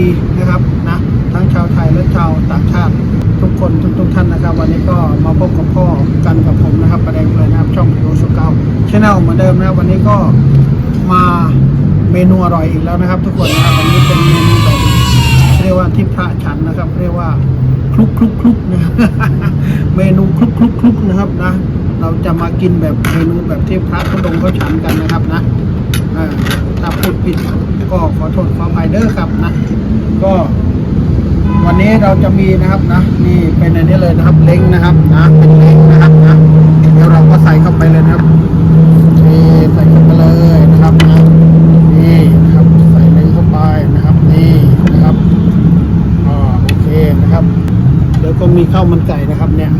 ีนะครับนะทั้งชาวไทยและชาวต่างชาติทุกคนทุกทุกท่านนะครับ วันนี้ก็มาพบกับพ่อกันกับผมนะครับ ประเด็นเลยนะครับช่องโอสุเก้าชแนลเหมือนเดิมนะวันนี้ก็มาเมนูอร่อยอีกแล้วนะครับ ทุกคนนะวันนี้เป็นเมนูแบบเรียกว่าที่พระฉันนะครับ เรียกว่าคลุกคลุกคลุกนะเมนูคลุกคลุกคลุกนะครับนะ เราจะมากินแบบเมนูแบบที่พระธุดงเขาฉันกันนะครับนะ อ่าถ้าพูดผิดก็ขอโทษขออภัยเด้อครับนะ ก็ วันนี้เราจะมีนะครับนะ นี่เป็นอันนี้เลยนะครับเล้งนะครับนะเป็นเล้งนะครับนะเดี๋ยวเราก็ใส่เข้าไปเลยนะครับนี่ใส่เข้าไปเลยนะครับนะนี่นะครับใส่เล้งเข้าไปนะครับนี่นะครับอ่าโอเคนะครับเดี๋ยวก็มีข้าวมันไก่นะครับเนี่ย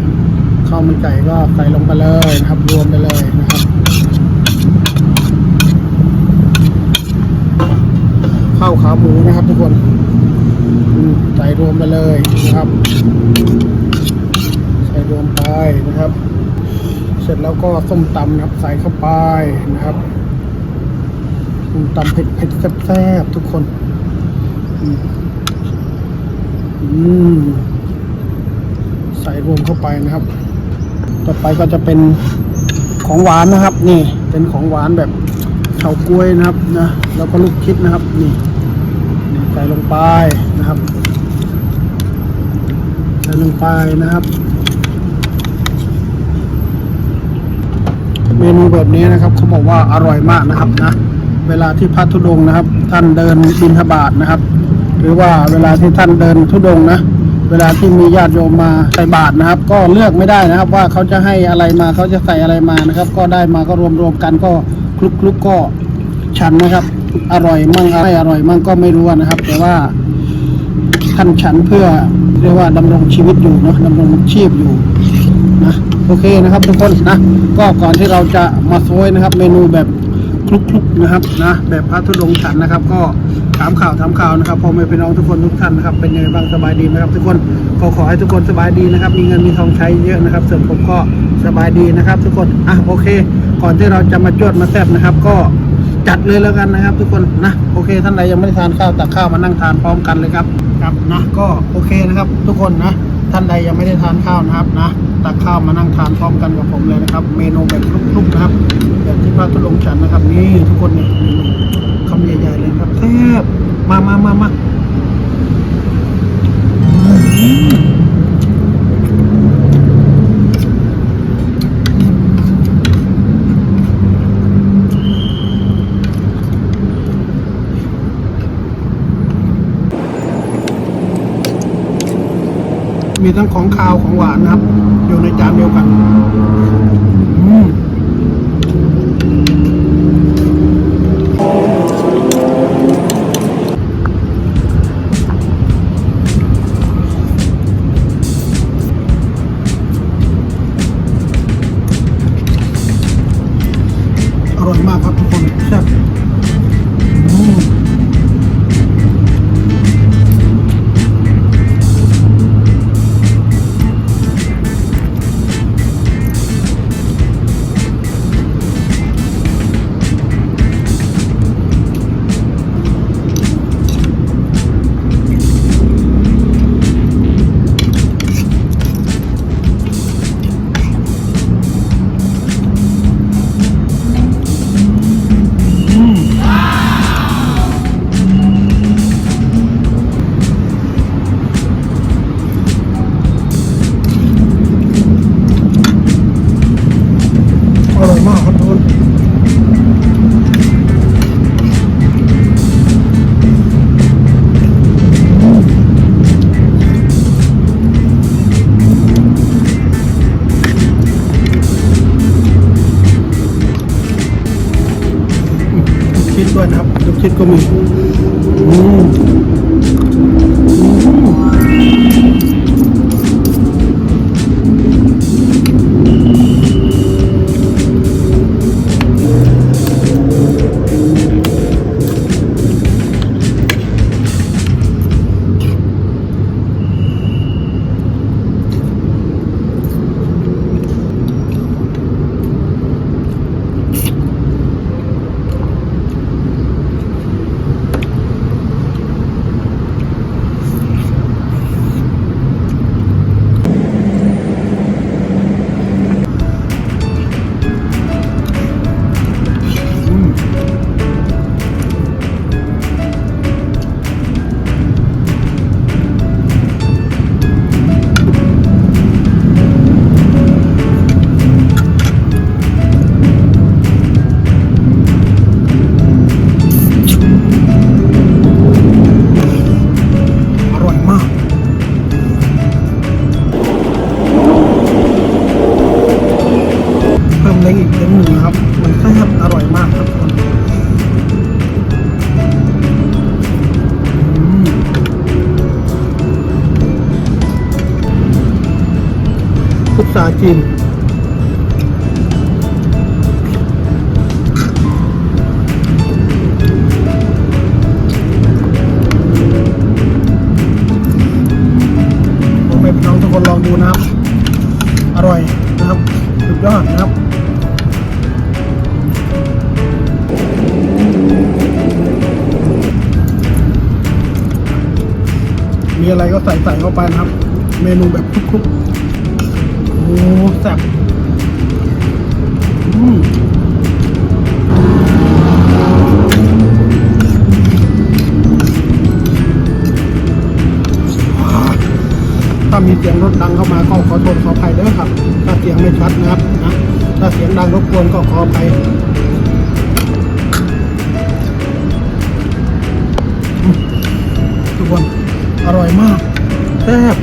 ข้าวมันไก่ก็ใส่ลงไปเลยนะครับ รวมไปเลยนะครับ ข้าวขาหมูนะครับทุกคนใส่รวมไปเลยนะครับ ใส่รวมไปนะครับ เสร็จแล้วก็ส้มตำนะครับ ใส่เข้าไปนะครับส้มตำเผ็ดเผ็ดแซ่บๆทุกคนอืมใส่รวมเข้าไปนะครับ ต่อไปก็จะเป็นของหวานนะครับ นี่เป็นของหวานแบบเฉาก๊วยนะครับนะแล้วก็ลูกคิดนะครับ นี่ ใส่ลงไปนะครับ ใส่ลงไปนะครับ เมนูแบบนี้นะครับเขาบอกว่าอร่อยมากนะครับนะ เวลาที่พระธุดงนะครับ ท่านเดินบิณฑบาตนะครับ หรือว่าเวลาที่ท่านเดินธุดงนะเวลาที่มีญาติโยมมาใส่บาตรนะครับ ก็เลือกไม่ได้นะครับ ว่าเขาจะให้อะไรมาเขาจะใส่อะไรมานะครับ ก็ได้มาก็รวมๆกันก็คลุกๆก็ฉันนะครับ อร่อยมั่งไม่อร่อยมั่งก็ไม่รู้นะครับ แต่ว่าท่านฉันเพื่อเรียกว่าดำรงชีวิตอยู่เนาะดำรงชีพอยู่นะโอเคนะครับทุกคนนะก็ก่อนที่เราจะมาโซยนะครับ เมนูแบบคลุกๆนะครับนะแบบพระธุดงฉันนะครับ ก็ถามข่าวถามข่าวนะครับพ่อแม่พี่น้องทุกคนทุกท่านนะครับเป็นยังไงบ้างสบายดีไหมครับ ทุกคนก็ขอให้ทุกคนสบายดีนะครับ มีเงินมีทองใช้เยอะนะครับ ส่วนผมก็สบายดีนะครับ ทุกคนอะโอเค ก่อนที่เราจะมาจวดมาแซ่บนะครับ ก็ จัดเลยแล้วกันนะครับ ทุกคนนะโอเคท่านใดยังไม่ได้ทานข้าวตักข้าวมานั่งทานพร้อมกันเลยครับครับนะก็โอเคนะครับ ทุกคนนะ ท่านใดยังไม่ได้ทานข้าวนะครับนะตักข้าวมานั่งทานพร้อมกันกับผมเลยนะครับ เมนูแบบลุกๆนะครับแบบที่พระตุลงค์ฉันนะครับ นี่ทุกคนเนี่ยเมนูคำใหญ่ๆเลยครับแซ่บมามามามา ทั้งของคาวของหวานนะครับ อยู่ในจานเดียวกัน ด้วยาจีนผมให้พี่น้องทุกคนลองดูนะครับ อร่อยนะครับ สุดยอดนะครับมีอะไรก็ใส่ใส่เข้าไปนะครับ เมนูแบบคลุกๆ โอ้แซ่บอืมถ้ามีเสียงรถดังเข้ามาก็ขอโทษขออภัยเด้อครับ ถ้าเสียงไม่ชัดนะครับนะถ้าเสียงดังรบกวนก็ขออภัยทุกคนอร่อยมากแซ่บ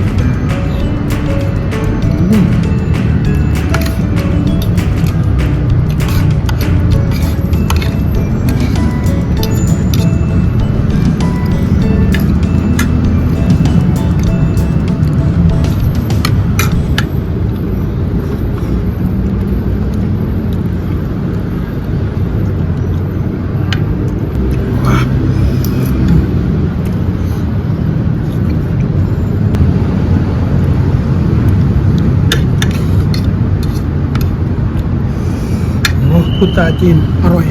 พุทราจีนอร่อย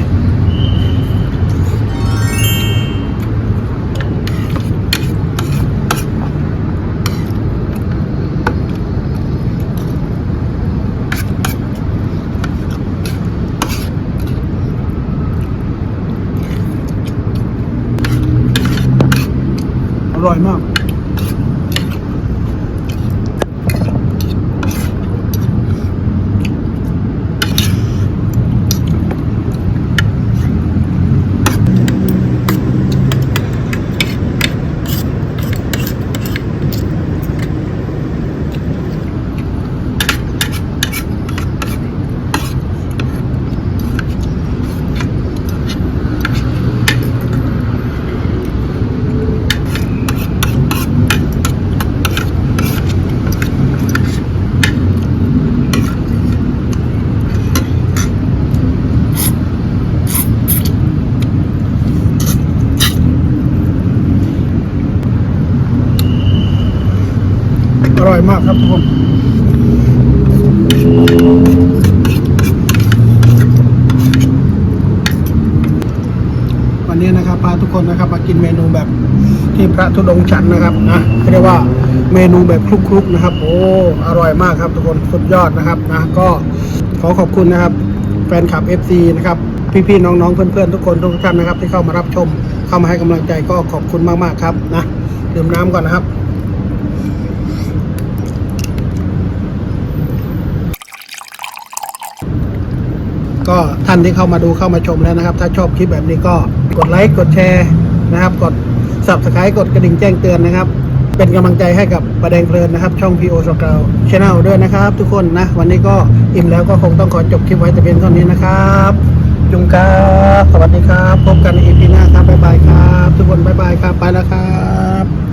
ร่อยมากครับทุกคนวันนี้นะครับพาทุกคนนะครับมากินเมนูแบบที่พระธุดงค์ฉันนะครับนะเรียกว่าเมนูแบบคลุกๆนะครับ โอ้อร่อยมากครับทุกคนสุดยอดนะครับนะก็ขอขอบคุณนะครับแฟนคลับ FC นะครับพี่ๆน้องๆเพื่อนๆทุกคนทุกท่านนะครับ ที่เข้ามารับชมเข้ามาให้กำลังใจก็ขอบคุณมากๆครับนะดื่มน้ำก่อนนะครับ ก็ท่านที่เข้ามาดูเข้ามาชมแล้วนะครับ ถ้าชอบคลิปแบบนี้ก็กดไลค์กดแชร์นะครับ กด subscribe กดกระดิ่งแจ้งเตือนนะครับ เป็นกำลังใจให้กับประแดงเพลินนะครับ ช่อง PO s o c a l Channel ด้วยนะครับ ทุกคนนะ วันนี้ก็อิ่มแล้วก็คงต้องขอจบคลิปไว้แต่เพียงเท่านี้นะครับจุงครับ สวัสดีครับ พบกันใน EP หน้าครับบ๊ายบายครับ ทุกคนบ๊ายบายครับ ไปแล้วครับ